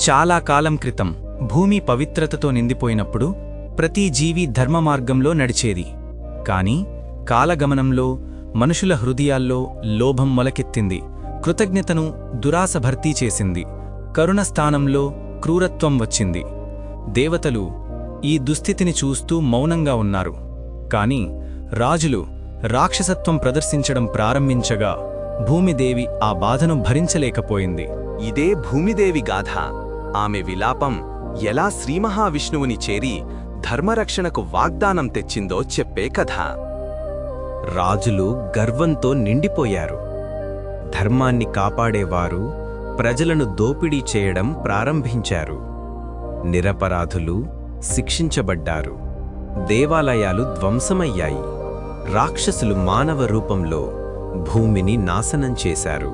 చాలా కాలం క్రితం భూమి పవిత్రతతో నిండిపోయినప్పుడు ప్రతి జీవి ధర్మమార్గంలో నడిచేది. కాని కాలగమనంలో మనుషుల హృదయాల్లో లోభం మొలకెత్తింది. కృతజ్ఞతను దురాస భర్తీ చేసింది. కరుణ స్థానంలో క్రూరత్వం వచ్చింది. దేవతలు ఈ దుస్థితిని చూస్తూ మౌనంగా ఉన్నారు. కాని రాజులు రాక్షసత్వం ప్రదర్శించడం ప్రారంభించగా భూమిదేవి ఆ బాధను భరించలేకపోయింది. ఇదే భూమిదేవి గాథ. ఆమె విలాపం ఎలా శ్రీమహావిష్ణువుని చేరి ధర్మరక్షణకు వాగ్దానం తెచ్చిందో చెప్పే కథ. రాజులు గర్వంతో నిండిపోయారు. ధర్మాన్ని కాపాడేవారు ప్రజలను దోపిడీ చేయడం ప్రారంభించారు. నిరపరాధులు శిక్షించబడ్డారు. దేవాలయాలు ధ్వంసమయ్యాయి. రాక్షసులు మానవ రూపంలో భూమిని నాశనం చేశారు.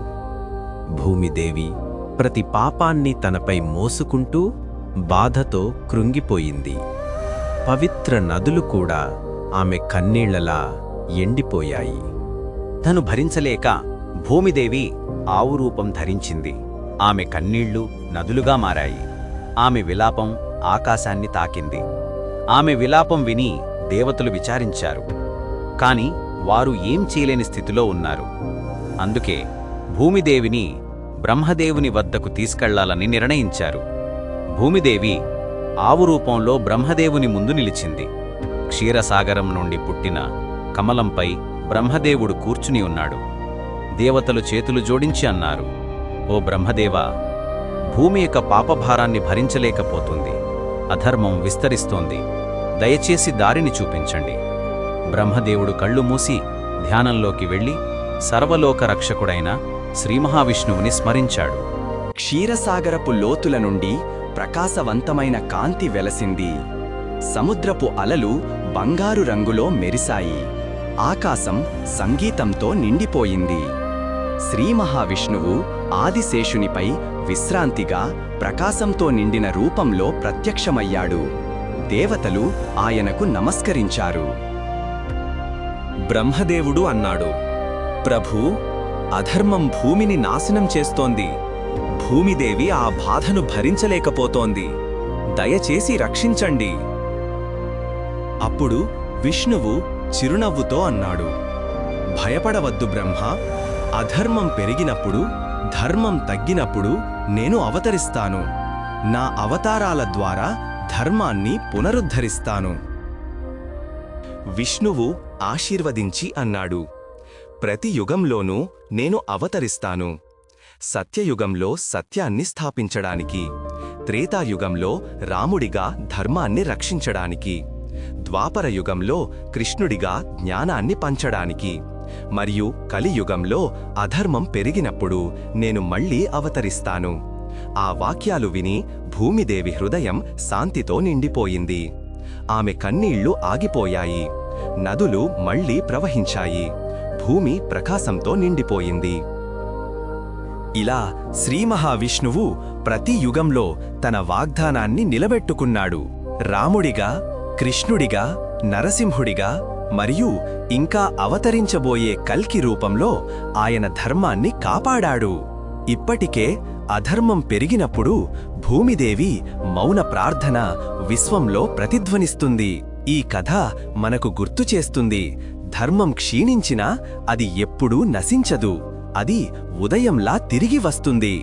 భూమిదేవి ప్రతి పాపాన్ని తనపై మోసుకుంటూ బాధతో కృంగిపోయింది. పవిత్ర నదులు కూడా ఆమె కన్నీళ్ళలా ఎండిపోయాయి. తను భరించలేక భూమిదేవి ఆవు రూపం ధరించింది. ఆమె కన్నీళ్ళు నదులుగా మారాయి. ఆమె విలాపం ఆకాశాన్ని తాకింది. ఆమె విలాపం విని దేవతలు విచారించారు. కాని వారు ఏం చేయలేని స్థితిలో ఉన్నారు. అందుకే భూమిదేవిని బ్రహ్మదేవుని వద్దకు తీసుకెళ్ళాలని నిర్ణయించారు. భూమిదేవి ఆవు రూపంలో బ్రహ్మదేవుని ముందు నిలిచింది. క్షీరసాగరం నుండి పుట్టిన కమలంపై బ్రహ్మదేవుడు కూర్చుని ఉన్నాడు. దేవతలు చేతులు జోడించి అన్నారు ఓ బ్రహ్మదేవా భూమి యొక్క పాపభారాన్ని భరించలేకపోతుంది. అధర్మం విస్తరిస్తోంది. దయచేసి దారిని చూపించండి. బ్రహ్మదేవుడు కళ్ళు మూసి ధ్యానంలోకి వెళ్ళి సర్వలోక రక్షకుడైన శ్రీమహావిష్ణువుని స్మరించాడు. క్షీరసాగరపు లోతుల నుండి ప్రకాశవంతమైన కాంతి వెలసింది. సముద్రపు అలలు బంగారు రంగులో మెరిశాయి. ఆకాశం సంగీతంతో నిండిపోయింది. శ్రీ మహావిష్ణువు ఆదిశేషునిపై విశ్రాంతిగా ప్రకాశంతో నిండిన రూపంలో ప్రత్యక్షమయ్యాడు. దేవతలు ఆయనకు నమస్కరించారు. బ్రహ్మదేవుడు అన్నాడు ప్రభూ అధర్మం భూమిని నాశనం చేస్తోంది. భూమిదేవి ఆ బాధను భరించలేకపోతోంది. దయచేసి రక్షించండి. అప్పుడు విష్ణువు చిరునవ్వుతో అన్నాడు. భయపడవద్దు బ్రహ్మ. అధర్మం పెరిగినప్పుడు ధర్మం తగ్గినప్పుడు నేను అవతరిస్తాను. నా అవతారాల ద్వారా ధర్మాన్ని పునరుద్ధరిస్తాను. విష్ణువు ఆశీర్వదించి అన్నాడు. ప్రతి యుగంలోనూ నేను అవతరిస్తాను. సత్యయుగంలో సత్యాన్ని స్థాపించడానికి త్రేతాయుగంలో రాముడిగా ధర్మాన్ని రక్షించడానికి ద్వాపర యుగంలో కృష్ణుడిగా జ్ఞానాన్ని పంచడానికి మరియు కలియుగంలో అధర్మం పెరిగినప్పుడు నేను మళ్ళీ అవతరిస్తాను. ఆ వాక్యాలు విని భూమిదేవి హృదయం శాంతితో నిండిపోయింది. ఆమె కన్నీళ్ళు ఆగిపోయాయి. నదులు మళ్ళీ ప్రవహించాయి. భూమి ప్రకాశంతో నిండిపోయింది. ఇలా శ్రీ మహావిష్ణువు ప్రతి యుగంలో తన వాగ్దానాన్ని నిలబెట్టుకున్నాడు. రాముడిగా కృష్ణుడిగా నరసింహుడిగా మరియు ఇంకా అవతరించబోయే కల్కి రూపంలో ఆయన ధర్మాన్ని కాపాడాడు. ఇప్పటికే అధర్మం పెరిగినప్పుడు భూమిదేవి మౌన ప్రార్థన విశ్వంలో ప్రతిధ్వనిస్తుంది. ఈ కథ మనకు గుర్తు చేస్తుంది. ధర్మం క్షీణించినా అది ఎప్పుడూ నశించదు. అది ఉదయంలా తిరిగి వస్తుంది.